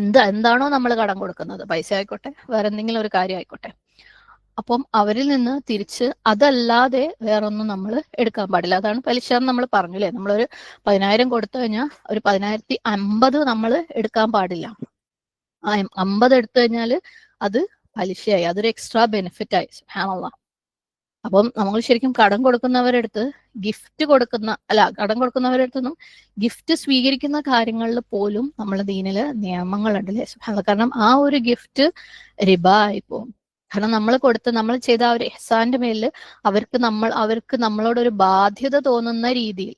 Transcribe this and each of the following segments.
എന്ത് എന്താണോ നമ്മൾ കടം കൊടുക്കുന്നത്. പൈസ ആയിക്കോട്ടെ വേറെ എന്തെങ്കിലും ഒരു കാര്യം ആയിക്കോട്ടെ. അപ്പം അവരിൽ നിന്ന് തിരിച്ച് അതല്ലാതെ വേറൊന്നും നമ്മൾ എടുക്കാൻ പാടില്ല. അതാണ് പലിശ എന്ന് നമ്മൾ പറഞ്ഞു അല്ലേ നമ്മളൊരു പതിനായിരം കൊടുത്തു കഴിഞ്ഞാൽ ഒരു പതിനായിരത്തി അമ്പത് നമ്മൾ എടുക്കാൻ പാടില്ല. അമ്പത് എടുത്തു കഴിഞ്ഞാൽ അത് പലിശയായി. അതൊരു എക്സ്ട്രാ ബെനിഫിറ്റ് ആയി. സുബ്ഹാനല്ലാഹ് അപ്പം നമ്മൾ ശരിക്കും കടം കൊടുക്കുന്നവരടുത്ത് ഗിഫ്റ്റ് കൊടുക്കുന്ന അല്ല കടം കൊടുക്കുന്നവരടുത്തൊന്നും ഗിഫ്റ്റ് സ്വീകരിക്കുന്ന കാര്യങ്ങളിൽ പോലും നമ്മൾ ദീനിൽ നിയമങ്ങളുണ്ട് അല്ലേ? കാരണം ആ ഒരു ഗിഫ്റ്റ് റിബ ആയി പോകും കാരണം നമ്മൾ കൊടുത്ത് നമ്മൾ ചെയ്ത ആ ഒരു എഹ്സാന്റെ മേലിൽ അവർക്ക് നമ്മൾ അവർക്ക് നമ്മളോട് ഒരു ബാധ്യത തോന്നുന്ന രീതിയിൽ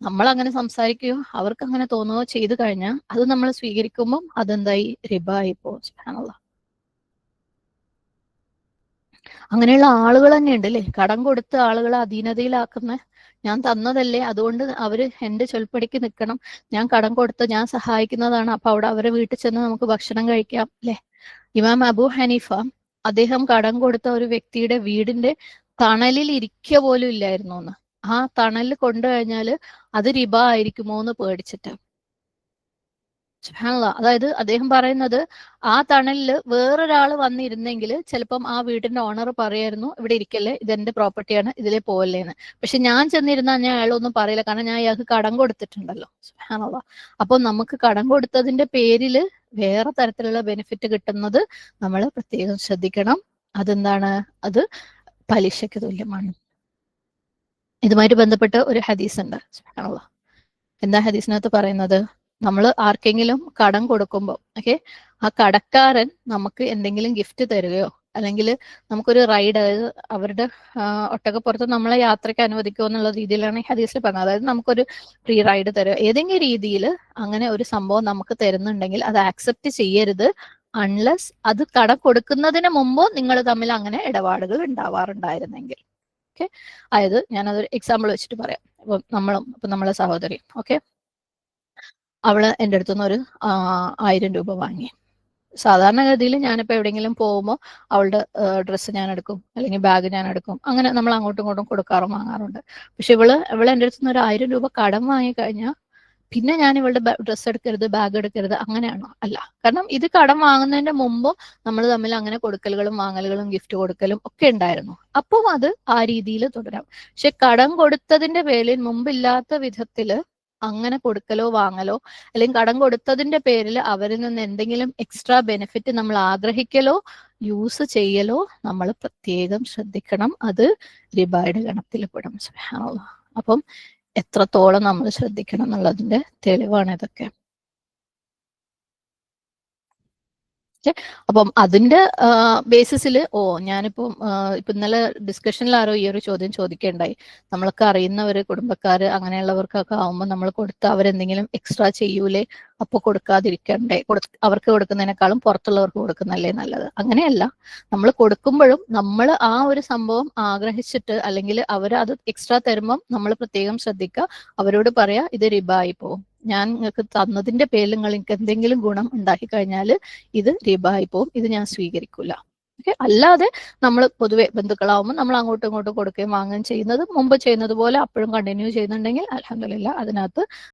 നമ്മൾ അങ്ങനെ സംസാരിക്കുകയോ അവർക്ക് അങ്ങനെ തോന്നുകയോ ചെയ്തു കഴിഞ്ഞാൽ അത് നമ്മൾ സ്വീകരിക്കുമ്പോൾ അതെന്തായി? റിബ ആയി പോകും സുബ്ഹാനല്ലാഹ്. അങ്ങനെയുള്ള ആളുകൾ തന്നെ ഉണ്ട് അല്ലേ? കടം കൊടുത്ത് ആളുകളെ അധീനതയിലാക്കുന്ന ഞാൻ തന്നതല്ലേ? അതുകൊണ്ട് അവർ എന്റെ ചൊൽപ്പടിക്ക് നിൽക്കണം. ഞാൻ കടം കൊടുത്ത് ഞാൻ സഹായിക്കുന്നതാണ്. അപ്പൊ അവിടെ അവരെ വീട്ടിൽ ചെന്ന് നമുക്ക് ഭക്ഷണം കഴിക്കാം അല്ലെ? ഇമാം അബു ഹനീഫ അദ്ദേഹം കടം കൊടുത്ത ഒരു വ്യക്തിയുടെ വീടിന്റെ തണലിൽ ഇരിക്കുക പോലും ഇല്ലായിരുന്നു എന്ന്. ആ തണലിൽ കൊണ്ടു കഴിഞ്ഞാൽ അത് റിബ ആയിരിക്കുമോ എന്ന് പേടിച്ചിട്ട്. സുബ്ഹാനല്ലാഹ്. അതായത് അദ്ദേഹം പറയുന്നത് ആ തണലിൽ വേറൊരാൾ വന്നിരുന്നെങ്കിൽ ചിലപ്പം ആ വീടിന്റെ ഓണർ പറയായിരുന്നു ഇവിടെ ഇരിക്കല്ലേ ഇതെന്റെ പ്രോപ്പർട്ടിയാണ് ഇതിലെ പോവല്ലേ എന്ന്. പക്ഷെ ഞാൻ ചെന്നിരുന്നാൽ ഞാൻ അയാളൊന്നും പറയില്ല. കാരണം ഞാൻ അയാൾക്ക് കടം കൊടുത്തിട്ടുണ്ടല്ലോ. സുഹാനുള്ള അപ്പൊ നമുക്ക് കടം കൊടുത്തതിന്റെ പേരിൽ വേറെ തരത്തിലുള്ള ബെനിഫിറ്റ് കിട്ടുന്നത് നമ്മൾ പ്രത്യേകം ശ്രദ്ധിക്കണം. അതെന്താണ്? അത് പലിശയ്ക്ക് തുല്യമാണ്. ഇതുമായിട്ട് ബന്ധപ്പെട്ട് ഒരു ഹദീസ് ഉണ്ട് സുഹാനുള്ള എന്താ ഹദീസിനകത്ത് പറയുന്നത്? നമ്മൾ ആർക്കെങ്കിലും കടം കൊടുക്കുമ്പോൾ ഓക്കെ ആ കടക്കാരൻ നമുക്ക് എന്തെങ്കിലും ഗിഫ്റ്റ് തരുകയോ അല്ലെങ്കിൽ നമുക്കൊരു റൈഡ് അതായത് അവരുടെ ഒട്ടകപ്പുറത്ത് നമ്മളെ യാത്രയ്ക്ക് അനുവദിക്കുമോ എന്നുള്ള രീതിയിലാണ് ഈ ഹദീസിൽ പറഞ്ഞത്. അതായത് നമുക്കൊരു ഫ്രീ റൈഡ് തരുക ഏതെങ്കിലും രീതിയിൽ അങ്ങനെ ഒരു സംഭവം നമുക്ക് തരുന്നുണ്ടെങ്കിൽ അത് ആക്സെപ്റ്റ് ചെയ്യരുത് അൺലെസ് അത് കടം കൊടുക്കുന്നതിന് മുമ്പോ നിങ്ങൾ തമ്മിൽ അങ്ങനെ ഇടപാടുകൾ ഉണ്ടാവാറുണ്ടായിരുന്നെങ്കിൽ. ഓക്കെ അതായത് ഞാനതൊരു എക്സാമ്പിൾ വെച്ചിട്ട് പറയാം. ഇപ്പം നമ്മളും ഇപ്പം നമ്മളെ സഹോദരി ഓക്കെ അവൾ എന്റെ അടുത്തുനിന്ന് ഒരു ആയിരം രൂപ വാങ്ങി. സാധാരണഗതിയിൽ ഞാനിപ്പോൾ എവിടെയെങ്കിലും പോകുമ്പോൾ അവളുടെ ഡ്രസ്സ് ഞാൻ എടുക്കും അല്ലെങ്കിൽ ബാഗ് ഞാൻ എടുക്കും അങ്ങനെ നമ്മൾ അങ്ങോട്ടും ഇങ്ങോട്ടും കൊടുക്കാറും വാങ്ങാറുണ്ട്. പക്ഷെ ഇവൾ ഇവൾ എന്റെ അടുത്ത് നിന്ന് ഒരു ആയിരം രൂപ കടം വാങ്ങി കഴിഞ്ഞാൽ പിന്നെ ഞാൻ ഇവളുടെ ഡ്രസ്സ് എടുക്കരുത് ബാഗ് എടുക്കരുത് അങ്ങനെയാണോ? അല്ല. കാരണം ഇത് കടം വാങ്ങുന്നതിന്റെ മുമ്പ് നമ്മൾ തമ്മിൽ അങ്ങനെ കൊടുക്കലുകളും വാങ്ങലുകളും ഗിഫ്റ്റ് കൊടുക്കലും ഒക്കെ ഉണ്ടായിരുന്നു. അപ്പം അത് ആ രീതിയിൽ തുടരാം. പക്ഷെ കടം കൊടുത്തതിന്റെ പേരിൽ മുമ്പില്ലാത്ത വിധത്തിൽ അങ്ങനെ കൊടുക്കലോ വാങ്ങലോ അല്ലെങ്കിൽ കടം കൊടുത്തതിന്റെ പേരിൽ അവരിൽ നിന്ന് എന്തെങ്കിലും എക്സ്ട്രാ ബെനിഫിറ്റ് നമ്മൾ ആഗ്രഹിക്കലോ യൂസ് ചെയ്യലോ നമ്മൾ പ്രത്യേകം ശ്രദ്ധിക്കണം. അത് റിബായുടെ ഗണത്തിൽ പെടും. അപ്പം എത്രത്തോളം നമ്മൾ ശ്രദ്ധിക്കണം എന്നുള്ളതിന്റെ തെളിവാണ് ഇതൊക്കെ ഓക്കെ അപ്പം അതിന്റെ ബേസിസിൽ ഓ ഞാനിപ്പം ആ, ഇപ്പൊ ഇന്നലെ ഡിസ്കഷനിൽ ആരോ ഈ ഒരു ചോദ്യം ചോദിക്കേണ്ടായി. നമ്മൾക്ക് അറിയുന്നവര് കുടുംബക്കാര് അങ്ങനെയുള്ളവർക്കൊക്കെ ആവുമ്പോൾ നമ്മൾ കൊടുത്ത അവരെന്തെങ്കിലും എക്സ്ട്രാ ചെയ്യൂലേ? അപ്പൊ കൊടുക്കാതിരിക്കണ്ടേ? കൊടു- അവർക്ക് കൊടുക്കുന്നതിനേക്കാളും പുറത്തുള്ളവർക്ക് കൊടുക്കുന്നല്ലേ നല്ലത്? അങ്ങനെയല്ല. നമ്മൾ കൊടുക്കുമ്പോഴും നമ്മൾ ആ ഒരു സംഭവം ആഗ്രഹിച്ചിട്ട് അല്ലെങ്കിൽ അവർ അത് എക്സ്ട്രാ തരുമ്പം നമ്മൾ പ്രത്യേകം ശ്രദ്ധിക്കുക. അവരോട് പറയാ ഇത് റിബായി പോകും ഞാൻ നിങ്ങൾക്ക് തന്നതിന്റെ പേരിൽ നിങ്ങൾ നിങ്ങൾക്ക് എന്തെങ്കിലും ഗുണം ഉണ്ടാക്കി കഴിഞ്ഞാൽ ഇത് റിബായി പോവും. ഇത് ഞാൻ സ്വീകരിക്കൂല. ഓക്കെ? അല്ലാതെ നമ്മൾ പൊതുവെ ബന്ധുക്കളാവുമ്പോൾ നമ്മൾ അങ്ങോട്ടും ഇങ്ങോട്ടും കൊടുക്കുകയും വാങ്ങുകയും ചെയ്യുന്നത് മുമ്പ് ചെയ്യുന്നത് പോലെ അപ്പോഴും കണ്ടിന്യൂ ചെയ്യുന്നുണ്ടെങ്കിൽ അലഹമില്ല അതിനകത്ത്